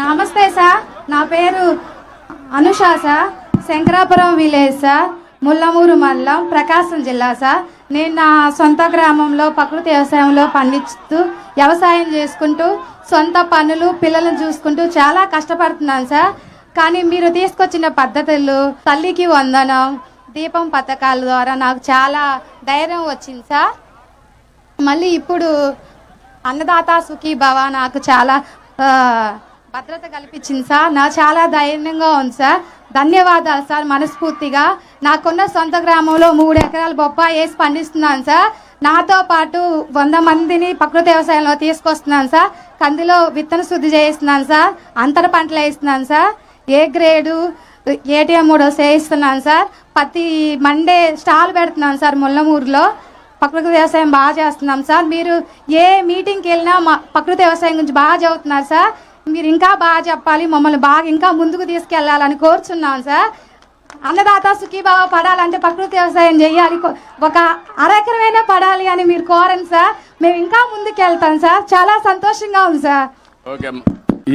నమస్తే సార్. నా పేరు Anusha sir. Shankarapuram village sir. Mullamuru మండలం ప్రకాశం జిల్లా సార్. నేను నా సొంత గ్రామంలో ప్రకృతి వ్యవసాయంలో పండిస్తూ వ్యవసాయం చేసుకుంటూ సొంత పనులు పిల్లలను చూసుకుంటూ చాలా కష్టపడుతున్నాను సార్. కానీ మీరు తీసుకొచ్చిన పద్ధతులు తల్లికి వందనం దీపం పథకాల ద్వారా నాకు చాలా ధైర్యం వచ్చింది సార్. మళ్ళీ ఇప్పుడు అన్నదాత సుఖీ భవ నాకు చాలా భద్రత కల్పించింది సార్. నా చాలా ధైర్యంగా ఉంది సార్. ధన్యవాదాలు సార్ మనస్ఫూర్తిగా. నాకున్న సొంత గ్రామంలో మూడు ఎకరాల బొప్పాయి వేసి పండిస్తున్నాను సార్. నాతో పాటు వంద మందిని ప్రకృతి వ్యవసాయంలో తీసుకొస్తున్నాను సార్. కందిలో విత్తన శుద్ధి చేయిస్తున్నాను సార్. అంతర పంటలు వేస్తున్నాను సార్. ఏ గ్రేడు ఏటీఎం మూడో చేయిస్తున్నాను సార్. ప్రతి మండే స్టాల్ పెడుతున్నాను సార్ ముల్లమూరులో. ప్రకృతి వ్యవసాయం బాగా చేస్తున్నాం సార్. మీరు ఏ మీటింగ్కి వెళ్ళినా మా ప్రకృతి వ్యవసాయం గురించి బాగా చదువుతున్నారు సార్. మీరు ఇంకా బాగా చెప్పాలి మమ్మల్ని బాగా ఇంకా ముందుకు తీసుకెళ్ళాలని కోరుచున్నాం సార్. అన్నదాత సుఖీభావ పడాలంటే ప్రకృతి వ్యవసాయం చేయాలి. ఒక అరెకరమైనా పడాలి అని మీరు కోరండి సార్. మేము ఇంకా ముందుకు వెళ్తాం సార్. చాలా సంతోషంగా ఉంది సార్. ఓకే.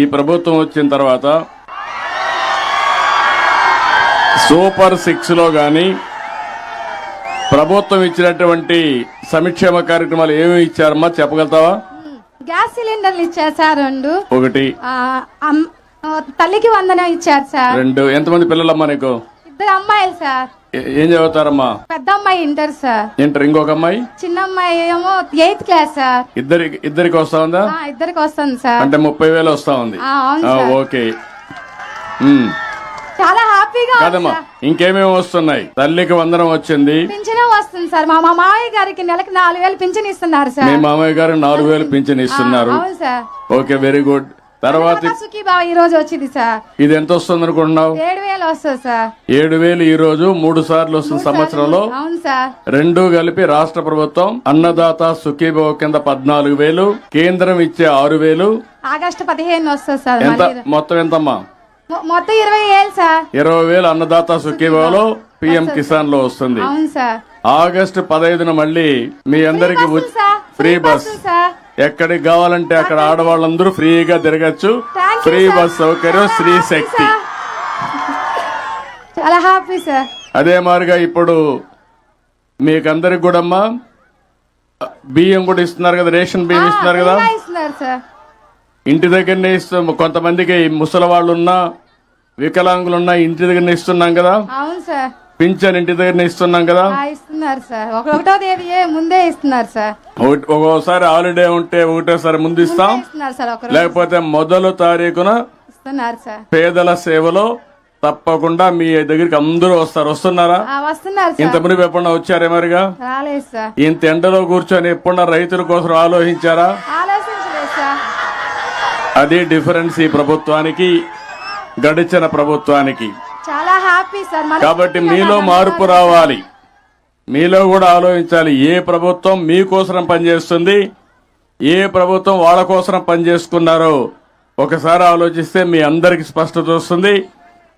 ఈ ప్రభుత్వం వచ్చిన తర్వాత సూపర్ సిక్స్లో గాని ప్రభుత్వం ఇచ్చినటువంటి సంక్షేమ కార్యక్రమాలు ఏమేమి ఇచ్చారమ్మా? చెప్పగలుగుతావా? గ్యాస్ సిలిండర్లు ఇచ్చారు సార్ రెండు. ఒకటి. ఆ, అమ్- ఆ, తల్లికి వందనం ఇచ్చారు సార్. రెండు. ఎంతమంది పిల్లలమ్మా నీకు? ఇద్దరు అమ్మాయిలు సార్. ఏ- ఏం చదువుతారమ్మా? పెద్ద అమ్మాయి ఇంటర్ సార్. ఇంటర్ ఇంకొక అమ్మాయి? చిన్న అమ్మాయి ఏమో ఎయిత్ క్లాస్ సార్. ఇద్దరి ఇద్దరికి వస్తా ఉందా? ఆ, ఇద్దరికి వస్తుంది సార్. అంటే ముప్పై వేలు వస్తా ఉంది. ఆ, అవును ఆ, సార్. ఓకే. ఉమ్. చాలా హ్యాపీగా కాదమ్మా ఇంకేమేమి వస్తున్నాయి. తల్లికి వందనం వచ్చింది. పింఛను వస్తుంది సార్. మా మామయ్య గారికి నెలకి నాలుగు వేలు పింఛన్ ఇస్తున్నారు మీ సార్ మామయ్య గారు నాలుగు వేలు పింఛన్ ఇస్తున్నారు. ఆ, అవును సార్. ఓకే వెరీ గుడ్ తర్వాత సుఖీ బావ ఈ రోజు వచ్చింది సార్. ఇది ఎంత వస్తుంది అనుకుంటున్నావు? ఏడు వేలు వస్తుంది సార్. ఏడు వేలు ఈ రోజు మూడు సార్లు వస్తుంది సంవత్సరంలో. అవును సార్. రెండు కలిపి రాష్ట్ర ప్రభుత్వం అన్నదాత సుఖీభవ కింద పద్నాలుగు వేలు కేంద్రం ఇచ్చే ఆరు వేలు. ఆగస్టు పదిహేను వస్తుంది సార్. ఎంత? మళ్ళీ మొత్తం ఎంతమ్మా? మొత్తం ఇరవై ఏళ్ళు సార్. ఇరవై వేలు అన్నదాత సుఖీభవలో పిఎం కిసాన్లో వస్తుంది. అవును సార్. ఆగస్టు పదహైదున మళ్ళీ మీ అందరికి ఫ్రీ బస్. ఎక్కడికి కావాలంటే అక్కడ ఆడవాళ్ళందరూ ఫ్రీగా తిరగచ్చు. ఫ్రీ. బస్ సౌకర్యం శ్రీ శక్తి. చాలా హ్యాపీ సార్. అదే మాదిరిగా ఇప్పుడు మీకందరికి కూడా అమ్మా బియ్యం కూడా ఇస్తున్నారు కదా రేషన్ బియ్యం ఇస్తున్నారు కదా. ఇస్తున్నారు సార్. ఇంటి దగ్గరనే ఇస్తాం. కొంతమందికి ముసలి వాళ్ళు ఉన్నా వికలాంగులు ఉన్నా ఇంటి దగ్గరనే ఇస్తున్నాం కదా? అవును సార్. పింఛన్ ఇంటి దగ్గరనే ఇస్తున్నాం కదా? ఇస్తున్నారు సార్. ఒక ఒకటో తేదీ ముందే ఇస్తున్నారు సార్. ఒక్కోసారి హాలిడే ఉంటే ఒకటేసారి ముందు ఇస్తాం. లేకపోతే మొదలు తారీఖున ఇస్తున్నారు సార్. పేదల సేవలో తప్పకుండా మీ దగ్గరికి అందరూ వస్తారు. వస్తున్నారా? వస్తున్నారు ఇంత మునిపు ఎప్పుడన్నా వచ్చారే మరిగా? రాలేదు సార్. ఇంత ఎండలో కూర్చొని ఎప్పుడన్నా రైతుల కోసం ఆలోచించారా? అది డిఫరెన్స్ ఈ ప్రభుత్వానికి గడిచిన ప్రభుత్వానికి. చాలా హ్యాపీ సార్ కాబట్టి మీలో మార్పు రావాలి. మీలో కూడా ఆలోచించాలి ఏ ప్రభుత్వం మీకోసం పనిచేస్తుంది ఏ ప్రభుత్వం వాళ్ళ కోసం పనిచేసుకున్నారో. ఒకసారి ఆలోచిస్తే మీ అందరికి స్పష్టత వస్తుంది.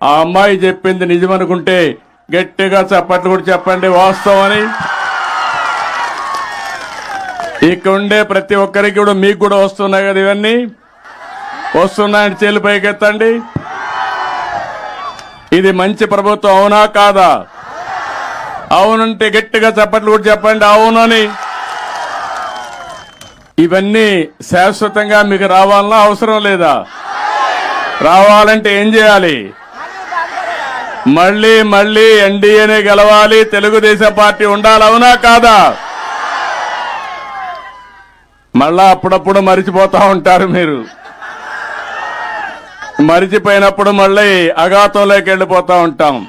ఆ అమ్మాయి చెప్పింది నిజమనుకుంటే గట్టిగా చప్పట్లు కూడా చెప్పండి వాస్తవని ఇక్కడ ఉండే ప్రతి ఒక్కరికి కూడా మీకు కూడా వస్తున్నాయి కదా ఇవన్నీ. వస్తున్నాయని చేలు పైకెత్తండి. ఇది మంచి ప్రభుత్వం అవునా కాదా? అవునంటే గట్టిగా చప్పట్లు కూడా చెప్పండి అవునని. ఇవన్నీ శాశ్వతంగా మీకు రావాలన్నా అవసరం లేదా? రావాలంటే ఏం చేయాలి? మళ్ళీ మళ్ళీ ఎన్డీఏనే గెలవాలి తెలుగుదేశం పార్టీ ఉండాలి అవునా కాదా? మళ్ళా అప్పుడప్పుడు మరిచిపోతా ఉంటారు మీరు. మరిచిపోయినప్పుడు మళ్ళీ అఘాతంలోకి వెళ్ళిపోతా ఉంటాం.